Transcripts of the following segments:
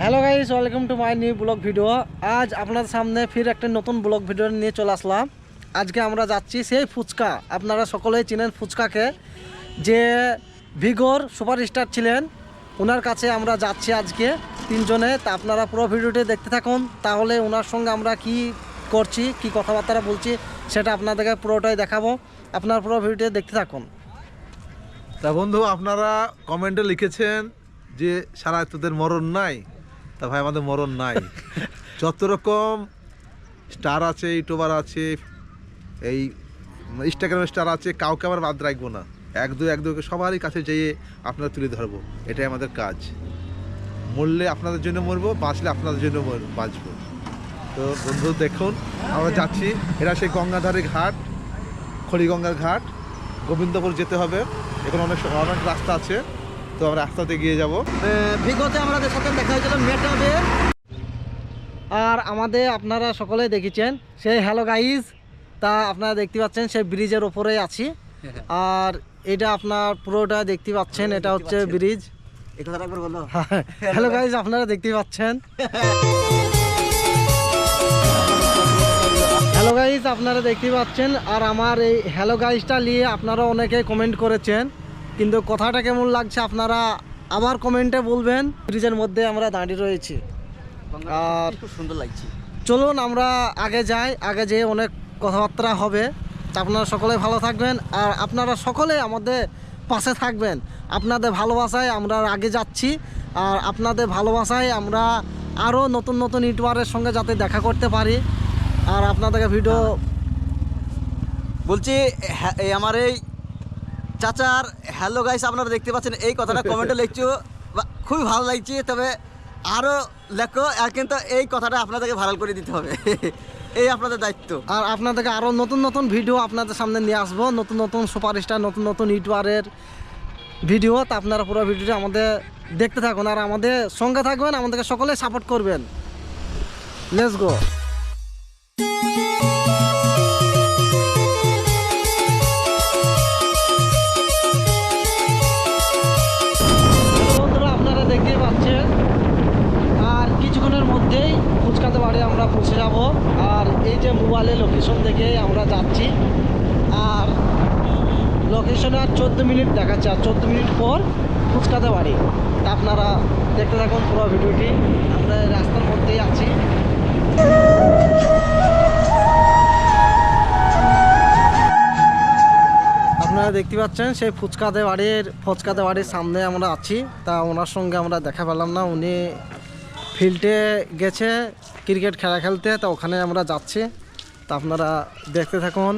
Hello guys welcome to my new blog video আজ আপনাদের সামনে ফির একটা নতুন ব্লগ ভিডিও নিয়ে চলে আসলাম। আজকে আমরা যাচ্ছি সেই ফুচকা। আপনারা সকলেই চিনেন ফুচকাকে। যে ভিগোর সুপারস্টার ছিলেন ওনার কাছে আমরা যাচ্ছি আজকে তিনজনে। তা আপনারা পুরো ভিডিওটি দেখতে থাকুন, তাহলে ওনার সঙ্গে আমরা কি করছি, কি কথাবার্তা বলছি, সেটা আপনাদেরকে পুরোটাই দেখাবো। আপনার পুরো ভিডিওটি দেখতে থাকুন। তা বন্ধু, আপনারা কমেন্টে লিখেছেন যে, সারা তোদের মরণ নাই। তা ভাই, আমাদের মরণ নাই। যত রকম স্টার আছে ইউটিউবার আছে, এই ইনস্টাগ্রামের স্টার আছে, কাউকে আবার বাদ রাখব না। এক দু এক দুকে সবারই কাছে যেয়ে আপনারা তুলে ধরবো। এটাই আমাদের কাজ। মরলে আপনাদের জন্য মরবো, বাঁচলে আপনাদের জন্য বাঁচবো। তো বন্ধু, দেখুন, আমরা যাচ্ছি। এরা সেই গঙ্গাধারী ঘাট, খড়িগঙ্গার ঘাট। গোবিন্দপুর যেতে হবে। এখন অনেক অনেক রাস্তা আছে। তো আমরা রাস্তাতে গিয়ে যাব। ভিগোতে আমাদের সাথে দেখা হয়েছিল মেটাবে আর আমাদের আপনারা সকলেই দেখেছেন সেই হ্যালো গাইজ তা আপনারা দেখতে পাচ্ছেন সেই ব্রিজের ওপরেই আছি। আর এটা আপনার পুরোটা দেখতে পাচ্ছেন এটা হচ্ছে ব্রিজ। বলো। হ্যালো গাইজ আপনারা দেখতে পাচ্ছেন? হ্যালো গাইজ আপনারা দেখতে পাচ্ছেন আর আমার এই হ্যালো গাইজটা নিয়ে আপনারা অনেকে কমেন্ট করেছেন। কিন্তু কথাটা কেমন লাগছে আপনারা আবার কমেন্টে বলবেন। ব্রিজের মধ্যে আমরা দাঁড়িয়ে রয়েছি। আর খুব সুন্দর লাগছে। চলুন আমরা আগে যাই আগে যেয়ে অনেক কথাবার্তা হবে। আপনারা সকলে ভালো থাকবেন। আর আপনারা সকলে আমাদের পাশে থাকবেন। আপনাদের ভালোবাসায় আমরা আগে যাচ্ছি। আর আপনাদের ভালোবাসায় আমরা আরও নতুন নতুন ইউটিউবারের সঙ্গে যাতে দেখা করতে পারি। আর আপনাদেরকে ভিডিও বলছি হ্যাঁ, এই আমার এই চাচার হ্যালো গাইস আপনারা দেখতে পাচ্ছেন এই কথাটা কমেন্টে লিখছো। বা- খুবই ভালো লাগছে তবে আরও লেখো আর কিন্তু এই কথাটা আপনাদেরকে ভাইরাল করে দিতে হবে। এই আপনাদের দায়িত্ব। আর আপনাদেরকে আরও নতুন নতুন ভিডিও আপনাদের সামনে নিয়ে আসব। নতুন নতুন সুপারস্টার নতুন নতুন ইউটিউবারের ভিডিও তা আপনারা পুরো ভিডিওটা আমাদের দেখতে থাকুন। আর আমাদের সঙ্গে থাকবেন আমাদেরকে সকলে সাপোর্ট করবেন। লেটস গো মোবাইলে লোকেশন দেখে আমরা যাচ্ছি। আর লোকেশনে আর চোদ্দ মিনিট দেখাচ্ছে। আর চোদ্দ মিনিট পর ফুচকাতে বাড়ি। তা আপনারা দেখতে থাকুন পুরো ভিডিওটি। আমরা রাস্তার মধ্যেই আছি। আপনারা দেখতে পাচ্ছেন, সেই ফুচকাতে বাড়ির ফুচকাতে বাড়ির সামনে আমরা আছি। তা ওনার সঙ্গে আমরা দেখা পেলাম না। উনি ফিল্ডে গেছে, ক্রিকেট খেলা খেলতে। তা ওখানে আমরা যাচ্ছি। তা আপনারা দেখতে থাকুন।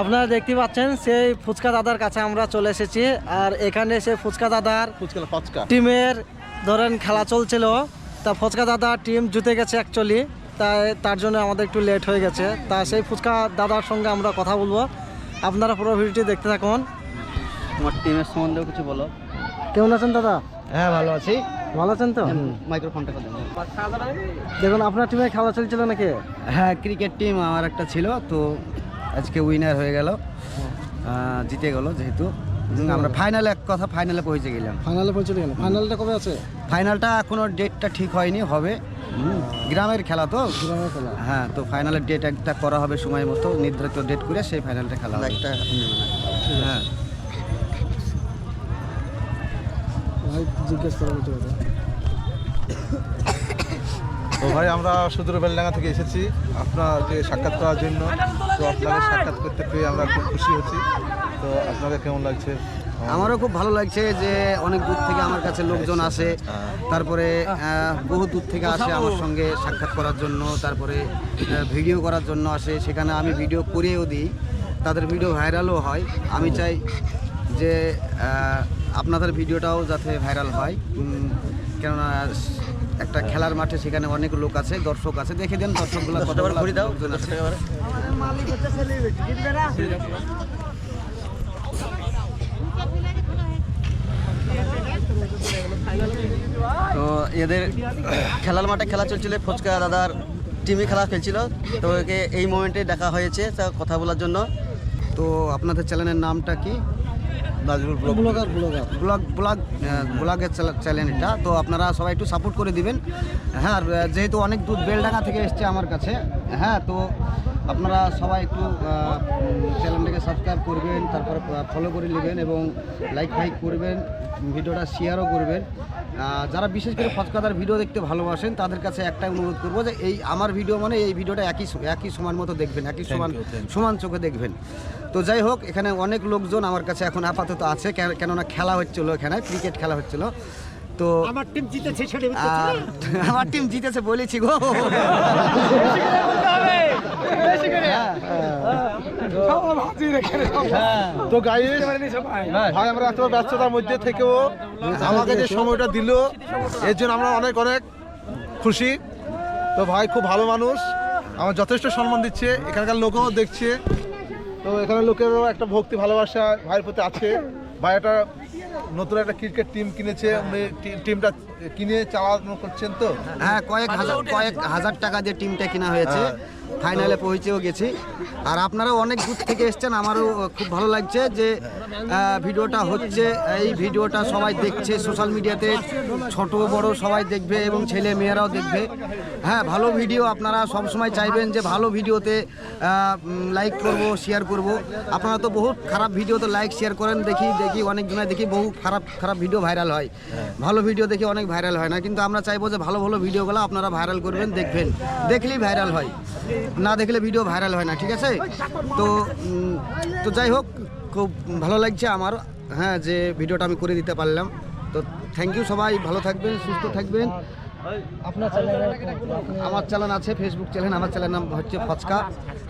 আপনারা দেখতে পাচ্ছেন সেই ফুচকা দাদার কাছে আমরা চলে এসেছি। আর এখানে সেই ফুচকা দাদার ফুচকা ফচকা। টিমের ধরেন খেলা চলছিল। তা ফুচকা দাদা টিম জুতে গেছে অ্যাকচুয়ালি তাই তার জন্য আমাদের একটু লেট হয়ে গেছে। তা সেই ফুচকা দাদার সঙ্গে আমরা কথা বলব। আপনারা পুরো ভিডিওটি দেখতে থাকুন। তোমার টিমের সম্বন্ধেও কিছু বলো। কেমন আছেন দাদা? হ্যাঁ ভালো আছি। ভালো আছেন তো? মাইক্রোফোনটা দেখুন আপনার টিমে খেলা চলছিল নাকি? হ্যাঁ ক্রিকেট টিম আমার একটা ছিল তো আজকে উইনার হয়ে গেল। জিতে গেল যেহেতু। আমরা ফাইনালে এক কথা ফাইনালে পৌঁছে গেলাম। ফাইনালে পৌঁছলে গেল ফাইনালটা কবে আছে? ফাইনালটা এখনও ডেটটা ঠিক হয়নি হবে। গ্রামের খেলা তো। গ্রামের খেলা। হ্যাঁ তো ফাইনালের ডেট একটা করা হবে সময় মতো। নির্ধারিত ডেট করে সেই ফাইনালটা খেলা হবে। হ্যাঁ। ভাই জিজ্ঞেস করা তো ভাই আমরা সুদূর বেলডাঙ্গা থেকে এসেছি আপনাকে সাক্ষাৎ করার জন্য। তো আপনাকে সাক্ষাৎ করতে পেয়ে আমরা খুব খুশি হচ্ছি। তো আপনাকে কেমন লাগছে? আমারও খুব ভালো লাগছে যে অনেক দূর থেকে আমার কাছে লোকজন আসে। তারপরে বহু দূর থেকে আসে আমার সঙ্গে সাক্ষাৎ করার জন্য তারপরে ভিডিও করার জন্য আসে। সেখানে আমি ভিডিও করেও দিই। তাদের ভিডিও ভাইরালও হয়। আমি চাই যে আপনাদের ভিডিওটাও যাতে ভাইরাল হয়। কেননা একটা খেলার মাঠে সেখানে অনেক লোক আছে দর্শক আছে। দেখে দেন দর্শকগুলো আছে। তো এদের খেলার মাঠে খেলা চলছিল ফুচকা দাদার টিমে খেলা খেলছিল। তো একে এই মোমেন্টে দেখা হয়েছে তা কথা বলার জন্য। তো আপনাদের চ্যানেলের নামটা কি? Nazmul blog blogger blogger. Blog blog ব্লগের চ্যানেল এটা তো আপনারা সবাই একটু সাপোর্ট করে দিবেন। হ্যাঁ আর যেহেতু অনেক দূর বেলডাঙ্গা থেকে এসছে আমার কাছে। হ্যাঁ তো আপনারা সবাই একটু চ্যানেলটাকে সাবস্ক্রাইব করবেন তারপর ফলো করে নেবেন এবং লাইক ফাইক করবেন ভিডিওটা শেয়ারও করবেন। যারা বিশেষ করে ফচকাদার ভিডিও দেখতে ভালোবাসেন তাদের কাছে একটা অনুরোধ করব যে এই আমার ভিডিও মানে এই ভিডিওটা একই একই সমান মতো দেখবেন একই সমান. সমান চোখে দেখবেন। তো যাই হোক এখানে অনেক লোকজন আমার কাছে এখন আপাতত আছে কেন- কেননা খেলা হচ্ছিল এখানে ক্রিকেট খেলা হচ্ছিল। তো আমার টিম জিতেছে আর আমার টিম জিতেছে বলেছি গো। তো গাইস ভাই। আমরা এত ব্যস্ততার মধ্যে থেকেও আমাকে যে সময়টা দিল এর জন্য আমরা অনেক অনেক খুশি। তো ভাই খুব ভালো মানুষ। আমার যথেষ্ট সম্মান দিচ্ছে। এখানকার লোকও দেখছে। তো এখানে লোকেরও একটা ভক্তি ভালোবাসা ভাইয়ের প্রতি আছে। ভাই একটা নতুন একটা ক্রিকেট টিম কিনেছে। উনি টিমটা কিনে চালানো করছেন তো? হ্যাঁ কয়েক হাজার কয়েক হাজার টাকা দিয়ে টিমটা কেনা হয়েছে। ফাইনালে পৌঁছেও গেছি। আর আপনারা অনেক দূর থেকে এসছেন, আমারও খুব ভালো লাগছে যে ভিডিওটা হচ্ছে, এই ভিডিওটা সবাই দেখছে সোশ্যাল মিডিয়াতে ছোট বড় সবাই দেখবে এবং ছেলে মেয়েরাও দেখবে। হ্যাঁ ভালো ভিডিও আপনারা সব সময় চাইবেন যে, ভালো ভিডিওতে লাইক করব শেয়ার করব। আপনারা তো বহুত খারাপ ভিডিওতে লাইক শেয়ার করেন, দেখি দেখি, অনেক জনের দেখি বহু খারাপ খারাপ ভিডিও ভাইরাল হয়। ভালো ভিডিও দেখি অনেক ভাইরাল হয় না, কিন্তু আমরা চাইব যে, ভালো ভালো ভিডিওগুলো আপনারা ভাইরাল করবেন, দেখবেন, দেখলেই ভাইরাল হয়। না দেখলে ভিডিও ভাইরাল হয় না, ঠিক আছে? তো তো যাই হোক, খুব ভালো লাগছে আমার হ্যাঁ যে ভিডিওটা আমি করে দিতে পারলাম। তো থ্যাংক ইউ সবাই, ভালো থাকবেন, সুস্থ থাকবেন। আমার চ্যানেল আছে ফেসবুক চ্যানেল আমার চ্যানেল নাম হচ্ছে ফচকা।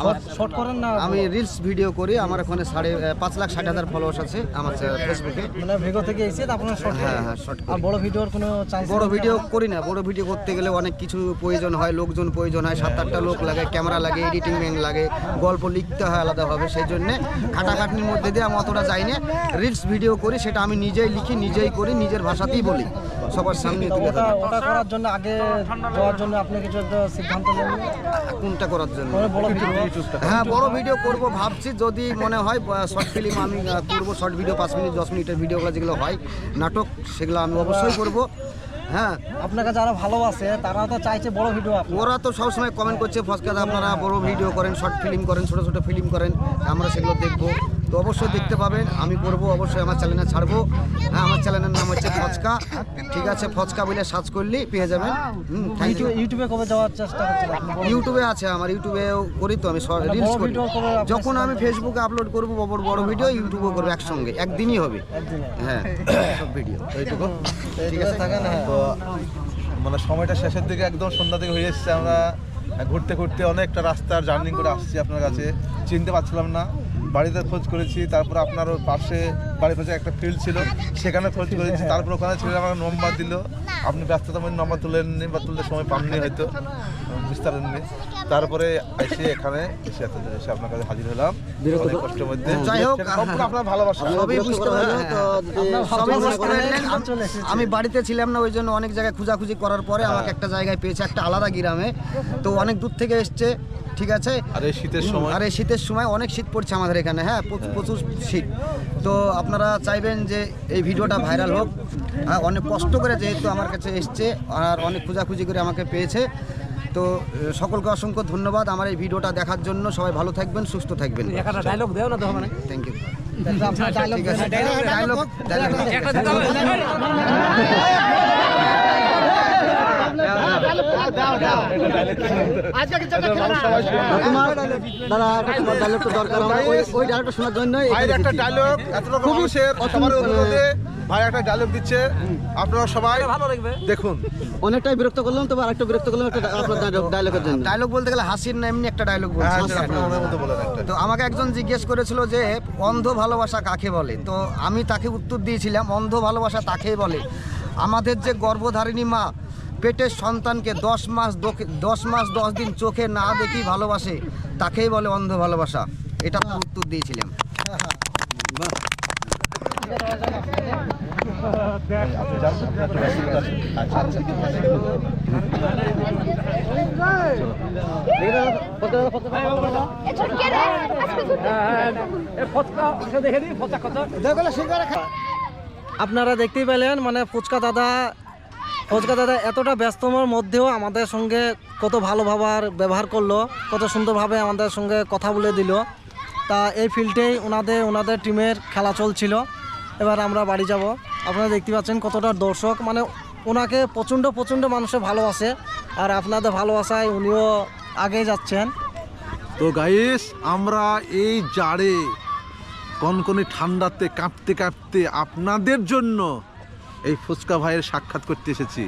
আমার শর্ট করেন না আমি রিলস ভিডিও করি আমার ওখানে সাড়ে পাঁচ লাখ ষাট হাজার ফলোয়ার্স আছে আমার ফেসবুকে মানে ভিগো থেকে এসে আপনার শর্ট হ্যাঁ হ্যাঁ শর্ট আর বড় ভিডিওর কোনো চান্স বড় ভিডিও করি না বড় ভিডিও করতে গেলে অনেক কিছু প্রয়োজন হয় লোকজন প্রয়োজন হয় সাত আটটা লোক লাগে ক্যামেরা লাগে এডিটিং ম্যান লাগে গল্প লিখতে হয় আলাদাভাবে সেই জন্যে খাটাখাটনির মধ্যে দিয়ে আমি অতটা যাই না রিলস ভিডিও করি সেটা আমি নিজেই লিখি নিজেই করি নিজের ভাষাতেই বলি। সবার সামনে তুলে ওটা ওটা করার জন্য আগে যাওয়ার জন্য আপনি কিছু একটা সিদ্ধান্ত নেন কোনটা করার জন্য? হ্যাঁ বড় ভিডিও করব ভাবছি। যদি মনে হয় শর্ট ফিল্ম আমি করব শর্ট ভিডিও পাঁচ মিনিট দশ মিনিটের ভিডিওগুলো যেগুলো হয় নাটক সেগুলো আমি অবশ্যই করব। হ্যাঁ। আপনাকে যারা ভালোবাসে তারা তো চাইছে বড় ভিডিও ওরা তো সবসময় কমেন্ট করছে ফসকাদা আপনারা বড় ভিডিও করেন শর্ট ফিল্ম করেন ছোট ছোট ফিল্ম করেন আমরা সেগুলো দেখব। তো অবশ্যই দেখতে পাবেন। আমি করব অবশ্যই আমার চ্যানেলে ছাড়বো। হ্যাঁ আমার চ্যানেলের নাম হচ্ছে ফচকা। ঠিক আছে ফচকা বলে সার্চ করলেই পেয়ে যাবেন। ইউটিউবে কবে যাওয়ার চেষ্টা ইউটিউবে আছে আমার ইউটিউবেও করি তো আমি রিলস করি। ভিডিও যখন আমি ফেসবুকে আপলোড করব বড় বড় ভিডিও ইউটিউবে করব একসঙ্গে একদিনই হবে। হ্যাঁ সব ভিডিও এইটুকু ঠিক আছে? থাকেন হ্যাঁ। তো মানে সময়টা শেষের দিকে একদম সন্ধ্যা থেকে হয়ে এসেছে। আমরা ঘুরতে ঘুরতে অনেকটা রাস্তার জার্নি করে আসছি আপনার কাছে। চিনতে পারছিলাম না। বাড়িতে খোঁজ করেছি তারপর আপনার ওর পাশে বাড়ির পাশে একটা ফিল্ড ছিল সেখানে খোঁজ করেছি তারপর ওখানে ছেলে আমার নম্বর দিল। আপনি ব্যস্ততার মধ্যে নম্বর তুলেননি বা তুলতে সময় পাননি হয়তো বিস্তার নেই। তারপরে এসে এখানে এসে এত এসে আপনার কাছে হাজির হলাম। অনেক কষ্টের মধ্যে। যাই হোক, সেটা আপনার ভালোবাসা। সবই বুঝতে বুঝতে চলে এসেছে। আমি বাড়িতে ছিলাম না ওই জন্য অনেক জায়গায় খোঁজাখুঁজি করার পরে আমাকে একটা জায়গায় পেয়েছে একটা আলাদা গ্রামে। তো অনেক দূর থেকে এসছে ঠিক আছে? আর এই শীতের সময়? আর এই শীতের সময় অনেক শীত পড়ছে আমাদের এখানে হ্যাঁ প্রচুর প্রচুর শীত। তো আপনারা চাইবেন যে এই ভিডিওটা ভাইরাল হোক। হ্যাঁ অনেক কষ্ট করে যেহেতু আমার কাছে এসছে আর অনেক খোঁজাখুঁজি করে আমাকে পেয়েছে। তো সকলকে অসংখ্য ধন্যবাদ আমার এই ভিডিওটা দেখার জন্য। সবাই ভালো থাকবেন সুস্থ থাকবেন। ডায়লগ দেও না তো মানে থ্যাংক ইউ ঠিক আছে। ডায়লগ ডায়লগ তো দরকার আমার ওই ওই ডায়লগটা শোনার জন্য ভাইয়ের একটা ডায়লগ এত রকম মানুষের সবার অনুরোধে ভাই একটা ডায়লগ দিচ্ছে আপনারা সবাই ভালো লাগবে দেখুন অনেকটাই বিরক্ত করলাম তবে আরেকটা বিরক্ত করলাম একটা আপনার ডায়লগের জন্য ডায়লগ বলতে গেলে হাসির না এমনি একটা। ডায়লগ হ্যাঁ তো আমাকে একজন জিজ্ঞেস করেছিল যে অন্ধ ভালোবাসা কাকে বলে? তো আমি তাকে উত্তর দিয়েছিলাম অন্ধ ভালোবাসা তাকেই বলে। আমাদের যে গর্ভধারিণী মা পেটের সন্তানকে দশ মাস দশ মাস দশ দিন চোখে না দেখি ভালোবাসে, তাকেই বলে অন্ধ ভালোবাসা। এটা তার উত্তর দিয়েছিলাম। আপনারা দেখতেই পেলেন মানে ফুচকা দাদা ফুচকা দাদা, এতটা ব্যস্ততার মধ্যেও আমাদের সঙ্গে কত ভালো ভাবার ব্যবহার করল, কত সুন্দরভাবে আমাদের সঙ্গে কথা বলে দিল। তা এই ফিল্ডেই ওনাদের ওনাদের টিমের খেলা চলছিল। এবার আমরা বাড়ি যাব। আপনারা দেখতে পাচ্ছেন কতটা দর্শক। মানে ওনাকে প্রচণ্ড প্রচণ্ড মানুষে ভালোবাসে। আর আপনাদের ভালোবাসায় উনিও আগে যাচ্ছেন। তো গাইস আমরা এই জাড়ে কনকনে ঠান্ডাতে কাঁপতে কাঁপতে আপনাদের জন্য এই ফুচকা ভাইয়ের সাক্ষাৎ করতে এসেছি।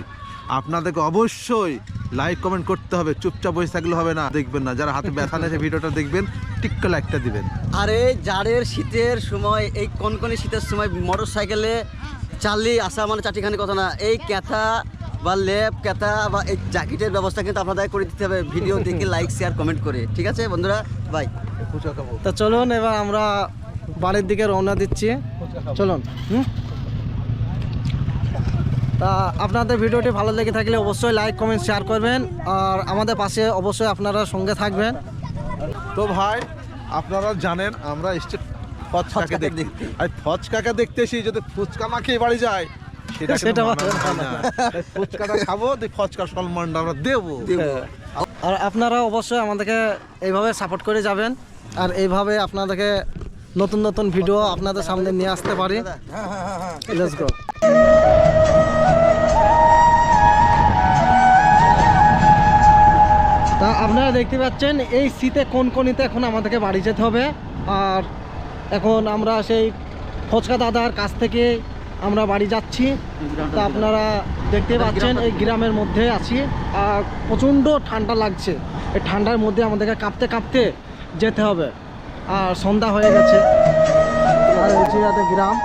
আপনাদেরকে অবশ্যই লাইক কমেন্ট করতে হবে। চুপচাপ বসে থাকলে হবে না। দেখবেন না। যারা হাতে ব্যথা নেছে ভিডিওটা দেখবেন টিক্কা লাইকটা দিবেন। আর এই জাড়ের শীতের সময় এই কনকনে শীতের সময় মোটর সাইকেলে চালিয়ে আসা মানে চাটিখানি কথা না। এই ক্যাথা বা লেপ ক্যাথা বা এই জ্যাকেটের ব্যবস্থা কিন্তু আপনাদের করে দিতে হবে। ভিডিও দেখে লাইক শেয়ার কমেন্ট করে। ঠিক আছে বন্ধুরা? বাই তা চলুন এবার আমরা বাড়ির দিকে রওনা দিচ্ছি। চলুন হুম? তা আপনাদের ভিডিওটি ভালো লেগে থাকলে অবশ্যই লাইক কমেন্ট শেয়ার করবেন। আর আমাদের পাশে অবশ্যই আপনারা সঙ্গে থাকবেন। তো ভাই আপনারা জানেন আমরা এসছি ফচকাকে দেখতে। আর ফচকাকে দেখতে এসে যদি ফুচকা না খেয়ে বাড়ি যায় সেটা সেটা ফুচকাটা খাব দিয়ে ফচকার সম্মানটা আমরা দেবো। আর আপনারা অবশ্যই আমাদেরকে এইভাবে সাপোর্ট করে যাবেন। আর এইভাবে আপনাদেরকে নতুন নতুন ভিডিও আপনাদের সামনে নিয়ে আসতে পারি। লেটস গো তা আপনারা দেখতে পাচ্ছেন এই শীতে কোন কোনিতে এখন আমাদেরকে বাড়ি যেতে হবে। আর এখন আমরা সেই ফচকা দাদার কাছ থেকে আমরা বাড়ি যাচ্ছি। তা আপনারা দেখতে পাচ্ছেন এই গ্রামের মধ্যে আছি। আর প্রচণ্ড ঠান্ডা লাগছে। এই ঠান্ডার মধ্যে আমাদেরকে কাঁপতে কাঁপতে যেতে হবে। আর সন্ধ্যা হয়ে গেছে। আর হচ্ছে গ্রাম